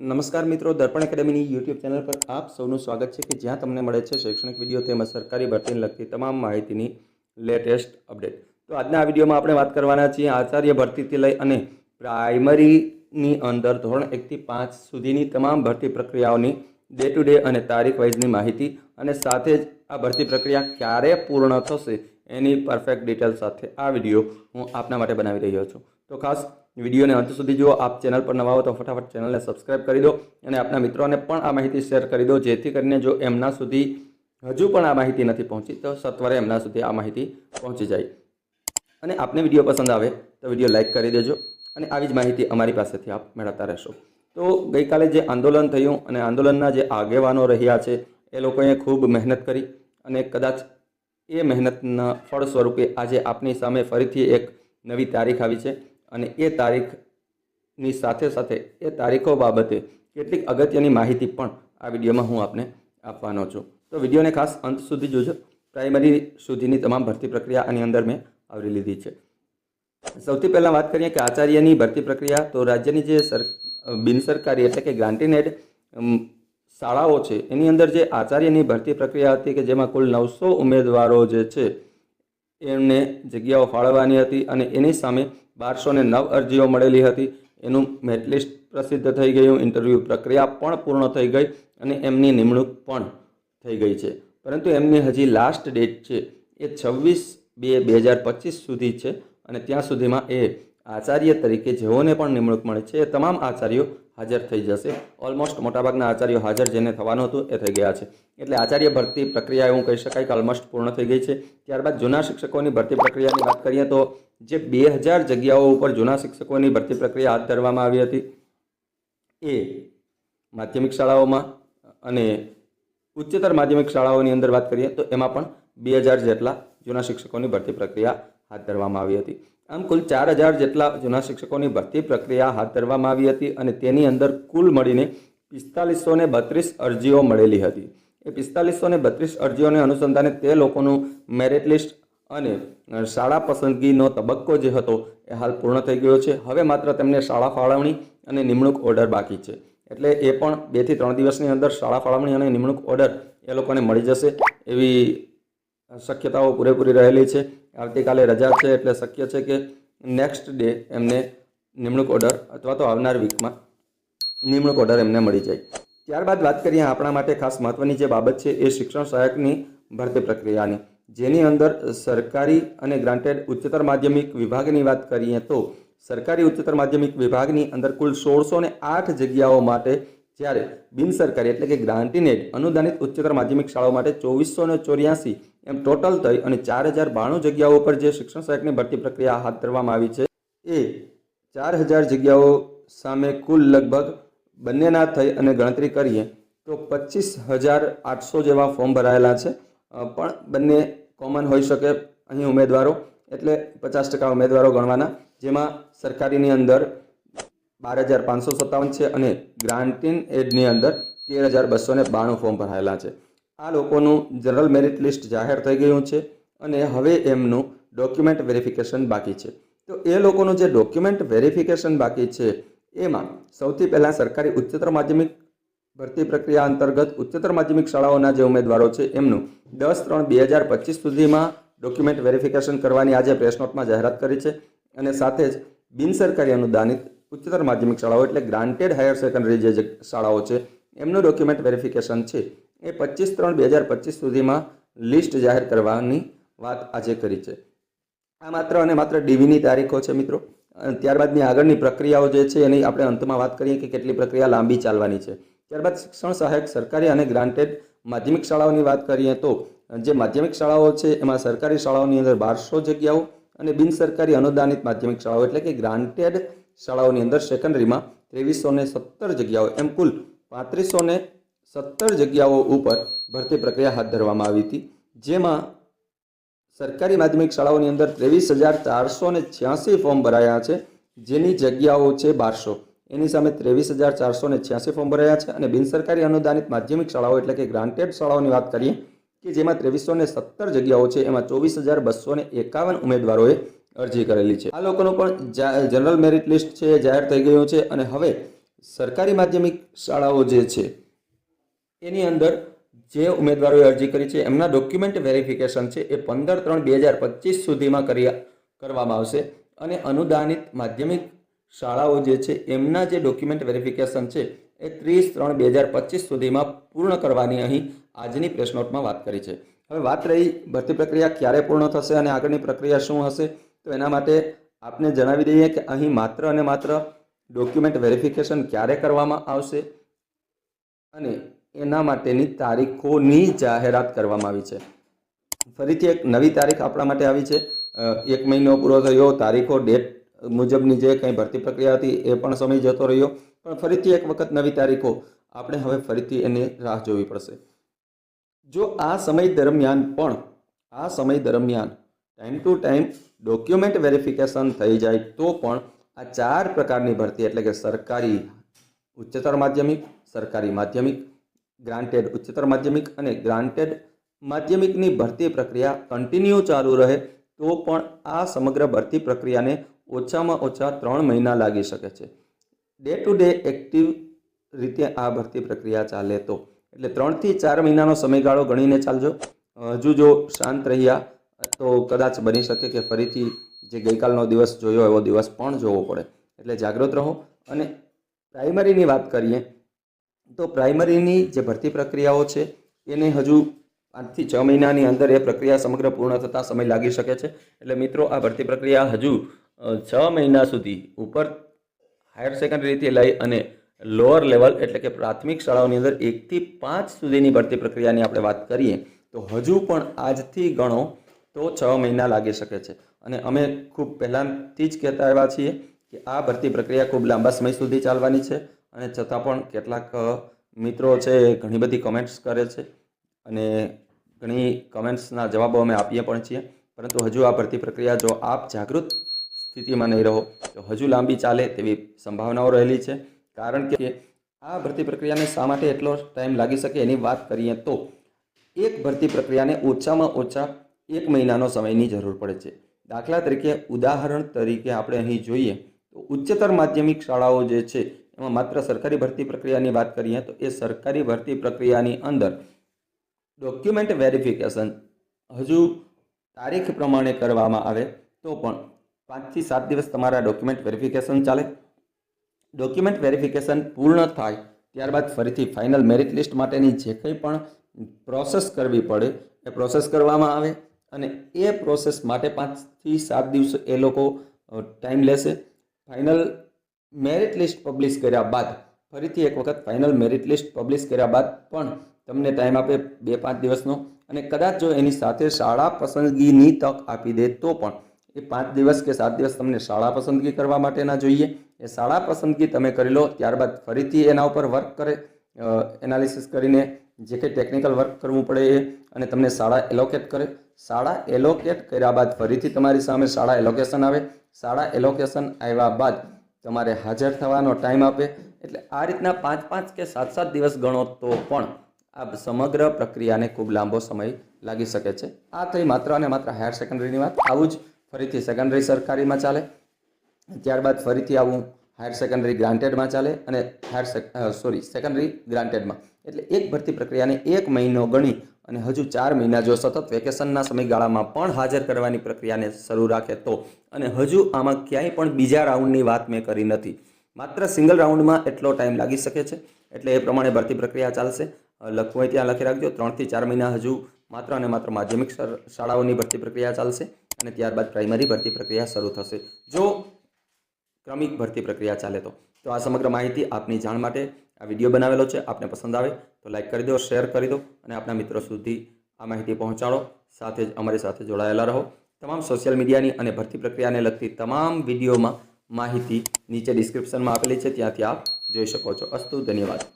નમસ્કાર મિત્રો, દર્પણ એકેડેમીની YouTube channel પર આપ સૌનું સ્વાગત છે કે જ્યાં તમને મળે છે શૈક્ષણિક વીડિયો તેમજ સરકારી ભરતીને લગતી તમામ માહિતીની લેટેસ્ટ અપડેટ. તો આજના આ વિડીયોમાં આપણે વાત કરવાના છીએ આચાર્ય ભરતીથી લઈ અને પ્રાઇમરીની અંદર ધોરણ એકથી પાંચ સુધીની તમામ ભરતી પ્રક્રિયાઓની ડે ટુ ડે અને તારીખ વાઇઝની માહિતી અને સાથે જ આ ભરતી પ્રક્રિયા ક્યારે પૂર્ણ થશે એની પરફેક્ટ ડિટેલ સાથે આ વીડિયો હું આપના માટે બનાવી રહ્યો છું. તો ખાસ વિડીયોને અંત સુધી જુઓ. આપ ચેનલ પર નવા હો તો ફટાફટ ચેનલને સબસ્ક્રાઇબ કરી દો અને આપના મિત્રોને પણ આ માહિતી શેર કરી દો. જેથી કરીને જો એમના સુધી હજુ પણ આ માહિતી નથી પહોંચી, તો સત્વરે એમના સુધી આ માહિતી પહોંચી જાય. અને આપને વીડિયો પસંદ આવે તો વીડિયો લાઇક કરી દેજો અને આવી જ માહિતી અમારી પાસેથી આપ મેળવતા રહેશો. તો ગઈકાલે જે આંદોલન થયું અને આંદોલનના જે આગેવાનો રહ્યા છે, એ લોકોએ ખૂબ મહેનત કરી અને કદાચ એ મહેનતના ફળ સ્વરૂપે આજે આપની સામે ફરીથી એક નવી તારીખ આવી છે. અને એ તારીખની સાથે સાથે એ તારીખો બાબતે કેટલીક અગત્યની માહિતી પણ આ વિડીયોમાં હું આપને આપવાનો છું. તો વિડીયોને ખાસ અંત સુધી જોજો. પ્રાઇમરી સુધીની તમામ ભરતી પ્રક્રિયા આની અંદર મેં આવરી લીધી છે. સૌથી પહેલાં વાત કરીએ કે આચાર્યની ભરતી પ્રક્રિયા, તો રાજ્યની જે સર, બિનસરકારી એટલે કે ગ્રાન્ટીનેડ શાળાઓ છે, એની અંદર જે આચાર્યની ભરતી પ્રક્રિયા હતી કે જેમાં કુલ નવસો ઉમેદવારો જે છે, એમને જગ્યાઓ ફાળવવાની હતી અને એની સામે બારસો ને નવ અરજીઓ મળેલી હતી. એનું મેટલિસ્ટ પ્રસિદ્ધ થઈ ગયું. ઇન્ટરવ્યૂ પ્રક્રિયા પણ પૂર્ણ થઈ ગઈ અને એમની નિમણૂક પણ થઈ ગઈ છે. પરંતુ એમની હજી લાસ્ટ ડેટ છે. એ છવ્વીસ બે બે હજાર પચીસ સુધી છે અને ત્યાં સુધીમાં એ આચાર્ય તરીકે જેઓને પણ નિમણૂક મળે છે, એ તમામ આચાર્યો હાજર થઈ જશે. ઓલમોસ્ટ મોટાભાગના આચાર્યો હાજર જેને થવાનું હતું, એ થઈ ગયા છે. એટલે આચાર્ય ભરતી પ્રક્રિયા એવું કહી શકાય કે ઓલમોસ્ટ પૂર્ણ થઈ ગઈ છે. ત્યારબાદ જૂના શિક્ષકોની ભરતી પ્રક્રિયાની વાત કરીએ તો જે બે હજાર જગ્યાઓ ઉપર જૂના શિક્ષકોની ભરતી પ્રક્રિયા હાથ ધરવામાં આવી હતી. એ માધ્યમિક શાળાઓમાં અને ઉચ્ચતર માધ્યમિક શાળાઓની અંદર વાત કરીએ તો એમાં પણ બે હજાર જેટલા જૂના શિક્ષકોની ભરતી પ્રક્રિયા હાથ ધરવામાં આવી હતી. આમ કુલ ચાર હજાર જેટલા જૂના શિક્ષકોની ભરતી પ્રક્રિયા હાથ ધરવામાં આવી હતી અને તેની અંદર કુલ મળીને પિસ્તાલીસો ને બત્રીસ અરજીઓ મળેલી હતી. એ પિસ્તાલીસો ને બત્રીસ અરજીઓને અનુસંધાને તે લોકોનું મેરિટ લિસ્ટ અને શાળા પસંદગીનો તબક્કો જે હતો એ હાલ પૂર્ણ થઈ ગયો છે. હવે માત્ર તેમને શાળા ફાળવણી અને નિમણૂક ઓર્ડર બાકી છે. એટલે એ પણ બેથી ત્રણ દિવસની અંદર શાળા ફાળવણી અને નિમણૂક ઓર્ડર એ લોકોને મળી જશે એવી શક્યતાઓ પૂરેપૂરી રહેલી છે. આવતીકાલે રજા છે એટલે શક્ય છે કે નેક્સ્ટ ડે એમને નિમણૂક ઓર્ડર અથવા તો આવનાર વીકમાં નિમણૂક ઓર્ડર એમને મળી જાય. ત્યારબાદ વાત કરીએ આપણા માટે ખાસ મહત્વની જે બાબત છે એ શિક્ષણ સહાયકની ભરતી પ્રક્રિયાની. જેની અંદર સરકારી અને ગ્રાન્ટેડ ઉચ્ચતર માધ્યમિક વિભાગની વાત કરીએ તો સરકારી ઉચ્ચતર માધ્યમિક વિભાગની અંદર કુલ સોળસો ને આઠ જગ્યાઓ માટે જ્યારે બિનસરકારી એટલે કે ગ્રાન્ટીનેડ અનુદાનિત ઉચ્ચતર માધ્યમિક શાળાઓ માટે ચોવીસો ને ચોર્યાસી એમ ટોટલ થઈ અને ચાર હજાર બાણું જગ્યાઓ પર જે શિક્ષણ સહાયકની ભરતી પ્રક્રિયા હાથ ધરવામાં આવી છે, એ ચાર હજાર જગ્યાઓ સામે કુલ લગભગ બંનેના થઈ અને ગણતરી કરીએ તો પચીસ હજાર આઠસો જેવા ફોર્મ ભરાયેલા છે. પણ બંને કોમન હોઈ શકે અહીં ઉમેદવારો. એટલે પચાસ ટકા ઉમેદવારો ગણવાના. જેમાં સરકારીની અંદર બાર હજાર પાંચસો સત્તાવન છે અને ગ્રાન્ટીન એડની અંદર તેર હજાર બસો બાણું ફોર્મ ભરાયેલા છે. આ લોકોનું જનરલ મેરિટ લિસ્ટ જાહેર થઈ ગયું છે અને હવે એમનું ડોક્યુમેન્ટ વેરિફિકેશન બાકી છે. તો એ લોકોનું જે ડોક્યુમેન્ટ વેરિફિકેશન બાકી છે, એમાં સૌથી પહેલાં સરકારી ઉચ્ચતર માધ્યમિક ભરતી પ્રક્રિયા અંતર્ગત ઉચ્ચતર માધ્યમિક શાળાઓના જે ઉમેદવારો છે એમનું દસ ત્રણ બે હજાર પચીસ સુધીમાં ડોક્યુમેન્ટ વેરિફિકેશન કરવાની આજે પ્રેસ નોટમાં જાહેરાત કરી છે અને સાથે જ બિનસરકારી અનુદાનિત ઉચ્ચતર માધ્યમિક શાળાઓ એટલે ગ્રાન્ટેડ હાયર સેકન્ડરી જે શાળાઓ છે, એમનું ડોક્યુમેન્ટ વેરિફિકેશન છે, એ પચીસ ત્રણ બે હજાર પચીસ સુધીમાં લિસ્ટ જાહેર કરવાની વાત આજે કરી છે. આ માત્ર અને માત્ર ડીવીની તારીખો છે મિત્રો. ત્યારબાદની આગળની પ્રક્રિયાઓ જે છે એની આપણે અંતમાં વાત કરીએ કે કેટલી પ્રક્રિયા લાંબી ચાલવાની છે. ત્યારબાદ શિક્ષણ સહાયક સરકારી અને ગ્રાન્ટેડ માધ્યમિક શાળાઓની વાત કરીએ તો, જે માધ્યમિક શાળાઓ છે, એમાં સરકારી શાળાઓની અંદર બારસો જગ્યાઓ અને બિનસરકારી અનુદાનિત માધ્યમિક શાળાઓ એટલે કે ગ્રાન્ટેડ શાળાઓની અંદર સેકન્ડરીમાં ત્રેવીસો ને સત્તર જગ્યાઓ, એમ કુલ પાંત્રીસો ને સત્તર જગ્યાઓ ઉપર ભરતી પ્રક્રિયા હાથ ધરવામાં આવી હતી, જેમાં સરકારી માધ્યમિક શાળાઓની અંદર ત્રેવીસ હજાર ચારસો ને છ્યાસી ફોર્મ ભરાયા છે, જેની જગ્યાઓ છે બારસો. એની સામે ત્રેવીસ હજાર ચારસો ને છ્યાસી ફોર્મ ભરાયા છે અને બિનસરકારી અનુદાનિત માધ્યમિક શાળાઓ એટલે કે ગ્રાન્ટેડ શાળાઓની વાત કરીએ કે જેમાં ત્રેવીસો ને સત્તર જગ્યાઓ છે, એમાં ચોવીસ હજાર બસો ને એકાવન ઉમેદવારોએ અરજી કરેલી છે. આ લોકોનું પણ જનરલ મેરિટ લિસ્ટ છે, જાહેર થઈ ગયું છે અને હવે સરકારી માધ્યમિક શાળાઓ જે છે, એની અંદર જે ઉમેદવારોએ અરજી કરી છે, એમના ડોક્યુમેન્ટ વેરિફિકેશન છે, એ પંદર ત્રણ બે હજાર પચીસ સુધીમાં કરી કરવામાં આવશે અને અનુદાનિત માધ્યમિક શાળાઓ જે છે, એમના જે ડોક્યુમેન્ટ વેરિફિકેશન છે, એ ત્રીસ ત્રણ બે હજાર પચીસ સુધીમાં પૂર્ણ કરવાની અહીં આજની પ્રેસનોટમાં વાત કરી છે. હવે વાત રહી ભરતી પ્રક્રિયા ક્યારે પૂર્ણ થશે અને આગળની પ્રક્રિયા શું હશે, તો એના માટે આપને જણાવી દઈએ કે અહીં માત્ર અને માત્ર ડોક્યુમેન્ટ વેરિફિકેશન ક્યારે કરવામાં આવશે અને એના માટેની તારીખોની જાહેરાત કરવામાં આવી છે. ફરીથી એક નવી તારીખ આપણા માટે આવી છે. એક મહિનો પૂરો થયો, તારીખો ડેટ મુજબની જે કંઈ ભરતી પ્રક્રિયા હતી એ પણ સમય જતો રહ્યો. પણ ફરીથી એક વખત નવી તારીખો આપણે હવે ફરીથી એની રાહ જોવી પડશે. જો આ સમય દરમિયાન પણ, આ સમય દરમિયાન time to time document verification થઈ જાય, તો પણ આ ચાર પ્રકારની ભરતી એટલે કે સરકારી ઉચ્ચતર માધ્યમિક, સરકારી માધ્યમિક ગ્રાન્ટેડ ઉચ્ચતર માધ્યમિક અને ગ્રાન્ટેડ માધ્યમિકની ભરતી પ્રક્રિયા કન્ટિન્યુ ચાલુ રહે, તો પણ આ સમગ્ર ભરતી પ્રક્રિયાને ઓછામાં ઓછા ત્રણ મહિના લાગી શકે છે. ડે ટુ ડે એક્ટિવ રીતે આ ભરતી પ્રક્રિયા ચાલે તો. એટલે ત્રણથી ચાર મહિનાનો સમયગાળો ગણીને ચાલજો. હજુ જો શાંત રહ્યા, તો કદાચ બની શકે કે ફરીથી જે ગઈકાલનો દિવસ જોયો એવો દિવસ પણ જોવો પડે. એટલે જાગૃત રહો. અને પ્રાઇમરીની વાત કરીએ, તો પ્રાઇમરીની જે ભરતી પ્રક્રિયાઓ છે, એને હજુ પાંચથી છ મહિનાની અંદર એ પ્રક્રિયા સમગ્ર પૂર્ણ થતાં સમય લાગી શકે છે. એટલે મિત્રો, આ ભરતી પ્રક્રિયા હજુ છ મહિના સુધી ઉપર હાયર સેકન્ડરીથી લઈ અને લોઅર લેવલ એટલે કે પ્રાથમિક શાળાઓની અંદર એકથી પાંચ સુધીની ભરતી પ્રક્રિયાની આપણે વાત કરીએ, તો હજુ પણ આજથી ગણો તો છ મહિના લાગી શકે છે. અને અમે ખૂબ પહેલાંથી જ કહેતા આવ્યા છીએ કે આ ભરતી પ્રક્રિયા ખૂબ લાંબા સમય સુધી ચાલવાની છે અને છતાં પણ કેટલાક મિત્રો છે ઘણી બધી કમેન્ટ્સ કરે છે અને ઘણી કમેન્ટ્સના જવાબો અમે આપીએ પણ છીએ. પરંતુ હજુ આ ભરતી પ્રક્રિયા જો આપ જાગૃત સ્થિતિમાં નહીં રહો. તો હજુ લાંબી ચાલે તેવી સંભાવનાઓ રહેલી છે. કારણ કે આ ભરતી પ્રક્રિયાને શા માટે એટલો ટાઈમ લાગી શકે એની વાત કરીએ તો એક ભરતી પ્રક્રિયાને ઓછામાં ઓછા એક મહિનાનો સમયની જરૂર પડે છે. દાખલા તરીકે ઉદાહરણ તરીકે આપણે અહીં જોઈએ તો ઉચ્ચતર માધ્યમિક શાળાઓ જે છે, એમાં માત્ર સરકારી ભરતી પ્રક્રિયાની વાત કરીએ તો એ સરકારી ભરતી પ્રક્રિયાની અંદર ડોક્યુમેન્ટ વેરિફિકેશન હજુ તારીખ પ્રમાણે કરવામાં આવે તો પણ પાંચથી સાત દિવસ તમારા ડોક્યુમેન્ટ વેરિફિકેશન ચાલે. ડોક્યુમેન્ટ વેરિફિકેશન પૂર્ણ થાય ત્યારબાદ ફરીથી ફાઇનલ મેરિટ લિસ્ટ માટેની જે કંઈ પણ પ્રોસેસ કરવી પડે એ પ્રોસેસ કરવામાં આવે અને એ પ્રોસેસ માટે પાંચથી સાત દિવસ એ લોકો ટાઈમ લેશે. ફાઇનલ મેરિટ લિસ્ટ પબ્લિશ કર્યા બાદ, ફરીથી એક વખત ફાઇનલ મેરિટ લિસ્ટ પબ્લિશ કર્યા બાદ પણ તમને ટાઈમ આપે બે પાંચ દિવસનો અને કદાચ જો એની સાથે શાળા પસંદગીની તક આપી દે તો પણ એ પાંચ દિવસ કે સાત દિવસ તમને શાળા પસંદગી કરવા માટેના જોઈએ. એ શાળા પસંદગી તમે કરી લો, ત્યારબાદ ફરીથી એના ઉપર વર્ક કરે એનાલિસિસ કરીને જે કંઈ ટેકનિકલ વર્ક કરવું પડે એ અને તમને શાળા એલોકેટ કરે. શાળા એલોકેટ કર્યા બાદ ફરીથી તમારી સામે શાળા એલોકેશન આવે. શાળા એલોકેશન આવ્યા બાદ તમારે હાજર થવાનો ટાઈમ આપે. એટલે આ રીતના પાંચ પાંચ કે સાત સાત દિવસ ગણો તો પણ આ સમગ્ર પ્રક્રિયાને ખૂબ લાંબો સમય લાગી શકે છે. આ થઈ માત્ર અને માત્ર હાયર સેકન્ડરીની વાત. આવું જ ફરીથી સેકન્ડરી સરકારીમાં ચાલે. ત્યારબાદ ફરીથી આવું હાયર સેકન્ડરી ગ્રાન્ટેડમાં ચાલે અને હાયર સોરી સેકન્ડરી ગ્રાન્ટેડમાં એટલે એક ભરતી પ્રક્રિયાને એક મહિનો ગણી અને હજુ ચાર મહિના જો સતત વેકેશનના સમયગાળામાં પણ હાજર કરવાની પ્રક્રિયાને શરૂ રાખે તો અને હજુ આમાં ક્યાંય પણ બીજા રાઉન્ડની વાત મેં કરી નથી. માત્ર સિંગલ રાઉન્ડમાં એટલો ટાઈમ લાગી શકે છે. એટલે એ પ્રમાણે ભરતી પ્રક્રિયા ચાલશે. લખવું હોય ત્યાં લખી રાખજો. ત્રણથી ચાર મહિના હજુ માત્ર અને માત્ર માધ્યમિક શાળાઓની ભરતી પ્રક્રિયા ચાલશે. અને ત્યારબાદ પ્રાઇમરી ભરતી પ્રક્રિયા શરૂ થશે. જો ક્રમિક ભરતી પ્રક્રિયા ચાલે તો. તો આ સમગ્ર માહિતી આપની જાણ માટે આ વીડિયો બનાવેલો છે. આપને પસંદ આવે તો લાઈક કરી દો શેર કરી દો અને આપના મિત્રો સુધી આ માહિતી પહોંચાડો. સાથે જ અમારી સાથે જોડાયેલા રહો. તમામ સોશિયલ મીડિયાની અને ભરતી પ્રક્રિયાને લગતી તમામ વિડીયોમાં માહિતી નીચે ડિસ્ક્રિપ્શનમાં આપેલી છે. ત્યાંથી આપ જોઈ શકો છો. અસ્તુ, ધન્યવાદ.